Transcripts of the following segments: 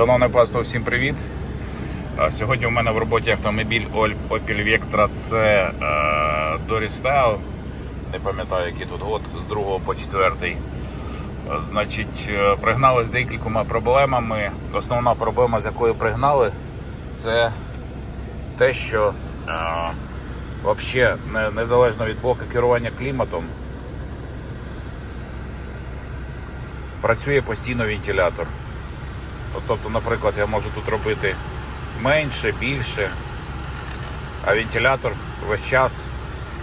Шановне панство, всім привіт. Сьогодні у мене в роботі автомобіль Opel Vectra C е, до Не пам'ятаю, який тут год, з 2 по 4. Е, Значить, е, пригнали з декількома проблемами. Основна проблема, з якою пригнали, це те, що е, взагалі, незалежно від блоку керування кліматом, працює постійно вентилятор. От, Тобто, наприклад, я можу тут робити менше, більше, а вентилятор весь час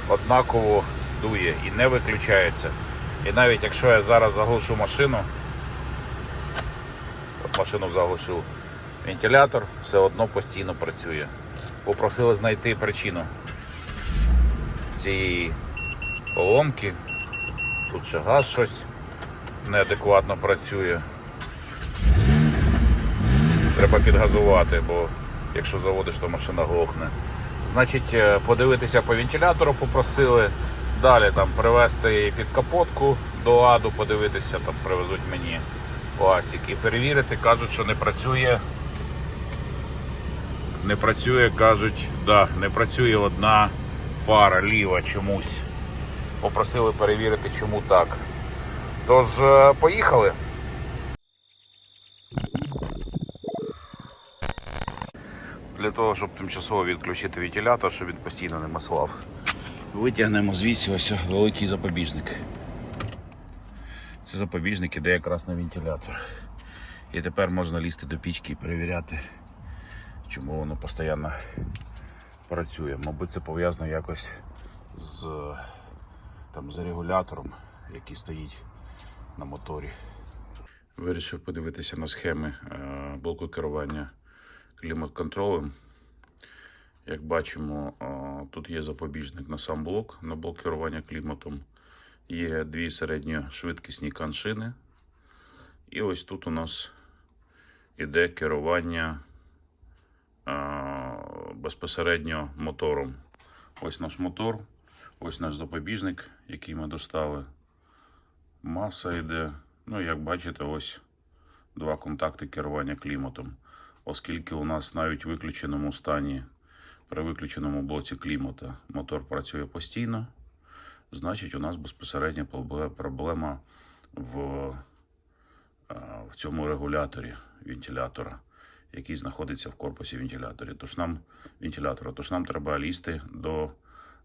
однаково дує і не виключається. І навіть якщо я зараз заглушу машину, машину заглушив, вентилятор все одно постійно працює. Попросили знайти причину цієї поломки. Тут ще газ щось неадекватно працює. Треба підгазувати, бо якщо заводиш, то машина глохне. Значить, е, подивитися по вентилятору попросили. Далі там привезти її під капотку до аду, подивитися, там привезуть мені пластик і перевірити, кажуть, що не працює. Не працює, кажуть, да, не працює одна фара ліва чомусь. Попросили перевірити, чому так. Тож, е, поїхали. Для того, щоб тимчасово відключити вентилятор, щоб він постійно не маслав. Витягнемо звідси ось великий запобіжник. Це запобіжник іде якраз на вентилятор. І тепер можна лізти до пічки і перевіряти, чому воно постійно працює. Мабуть, це пов'язано якось з, там, з регулятором, який стоїть на моторі. Вирішив подивитися на схеми е, блоку керування клімат-контролем. Як бачимо, тут є запобіжник на сам блок, на блок керування кліматом. Є дві середньошвидкісні каншини. І ось тут у нас іде керування безпосередньо мотором. Ось наш мотор, ось наш запобіжник, який ми достали. Маса йде. Ну, як бачите, ось два контакти керування кліматом. Оскільки у нас навіть в виключеному стані при виключеному блоці клімата мотор працює постійно, значить у нас безпосередня проблема в, е, в цьому регуляторі вентилятора, який знаходиться в корпусі вентилятора. Тож нам, вентилятора. Тож нам треба лізти до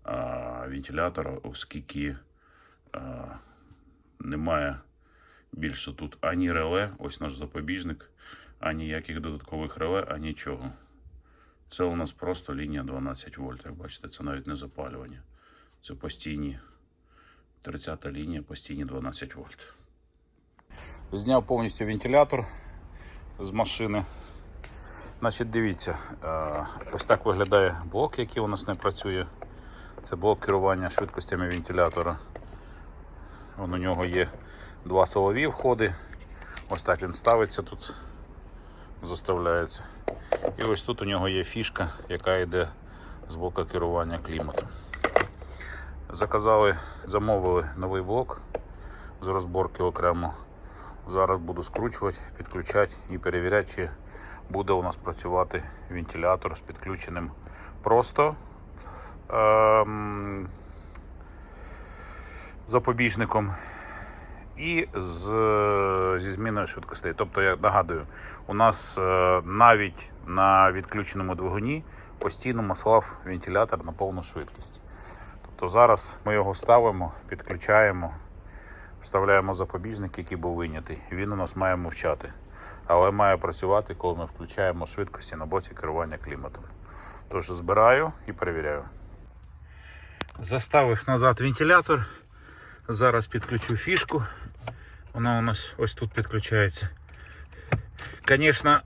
а, вентилятора, оскільки а, немає більше тут ані реле, ось наш запобіжник, ані ніяких додаткових реле, а нічого. Це у нас просто лінія 12 вольт. Як бачите, це навіть не запалювання. Це постійні 30-та лінія, постійні 12 вольт. Зняв повністю вентилятор з машини. Значить, дивіться, е, ось так виглядає блок, який у нас не працює. Це блок керування швидкостями вентилятора. Вон у нього є два силові входи. Ось так він ставиться тут, заставляється. І ось тут у нього є фішка, яка йде з блока керування кліматом. Заказали, замовили новий блок з розборки окремо. Зараз буду скручувати, підключати і перевіряти, чи буде у нас працювати вентилятор з підключеним просто ем, запобіжником і з, зі зміною швидкостей. Тобто, я нагадую, у нас е, навіть на відключеному двигуні постійно маслав вентилятор на повну швидкість. Тобто зараз ми його ставимо, підключаємо, вставляємо запобіжник, який був винятий. Він у нас має мовчати. Але має працювати, коли ми включаємо швидкості на боці керування кліматом. Тож збираю і перевіряю. Заставив назад вентилятор. Зараз підключу фішку. Вона у нас ось тут підключається. Звісно,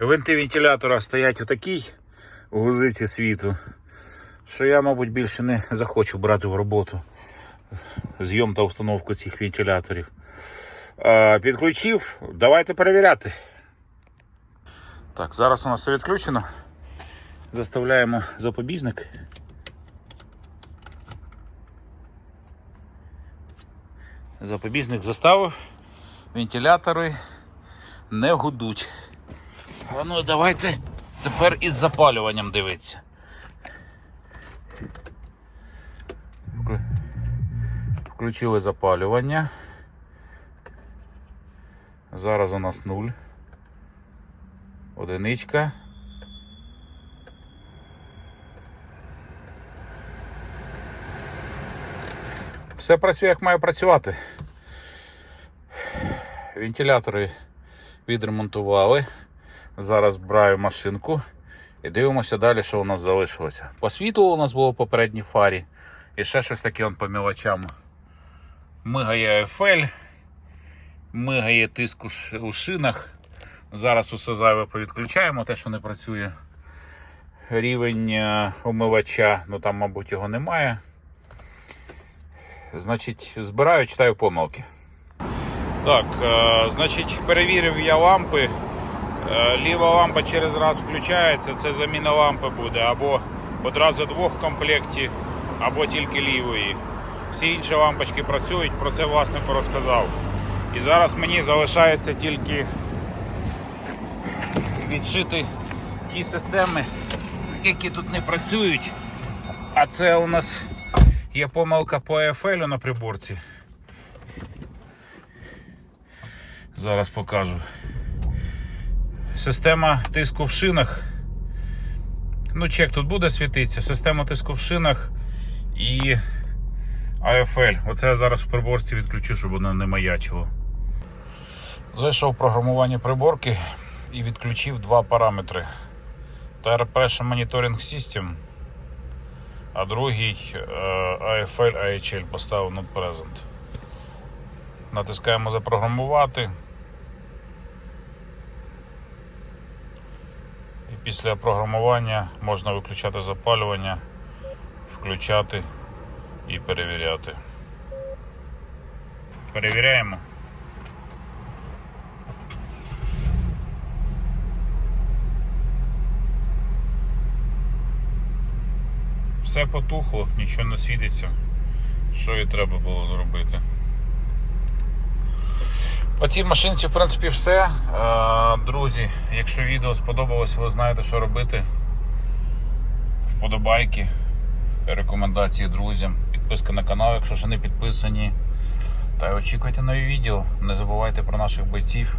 винти вентилятора стоять у такій гузиці світу, що я, мабуть, більше не захочу брати в роботу зйом та установку цих вентиляторів. Підключив, давайте перевіряти. Так, зараз у нас все відключено. Заставляємо запобіжник. Запобіжник заставив, вентилятори не гудуть. А ну давайте тепер із запалюванням дивитися. Включили запалювання. Зараз у нас нуль. Одиничка. Все працює як має працювати. Вентилятори відремонтували. Зараз браю машинку і дивимося далі, що у нас залишилося. По світлу у нас було в попередній фарі. І ще щось таке он по мілочам. Мигає FL, мигає тиск у шинах. Зараз усе зайве повідключаємо, те, що не працює. Рівень е, омивача, ну там, мабуть, його немає. Значить, збираю, читаю помилки. Так, е, значить, перевірив я лампи. Е, Ліва лампа через раз включається, це заміна лампи буде або одразу двох в комплекті, або тільки лівої. Всі інші лампочки працюють, про це власнику розказав. І зараз мені залишається тільки відшити ті системи, які тут не працюють. А це у нас є помилка по EFL на приборці. Зараз покажу. Система тиску в шинах. Ну, чек тут буде світитися. Система тиску в шинах і AFL. Оце я зараз в приборці відключу, щоб воно не маячило. Зайшов в програмування приборки і відключив два параметри. Tire Pressure Monitoring System, а другий е, AFL AHL поставив Not Present. Натискаємо запрограмувати. І після програмування можна виключати запалювання, включати і перевіряти. Перевіряємо. Все потухло, нічого не світиться. Що і треба було зробити. По цій машинці, в принципі, все. Е, Друзі, якщо відео сподобалось, ви знаєте, що робити. Вподобайки, рекомендації друзям, підписка на канал, якщо ще не підписані. Та й очікуйте нові відео. Не забувайте про наших бойців.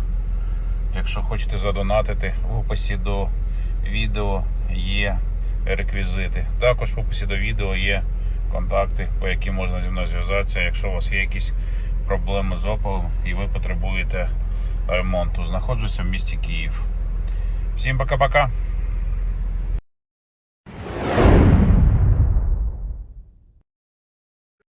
Якщо хочете задонатити, в описі до відео є реквізити. Також в описі до відео є контакти, по яким можна зі мною зв'язатися, якщо у вас є якісь проблеми з опалом і ви потребуєте ремонту. Знаходжуся в місті Київ. Всім пока-пока.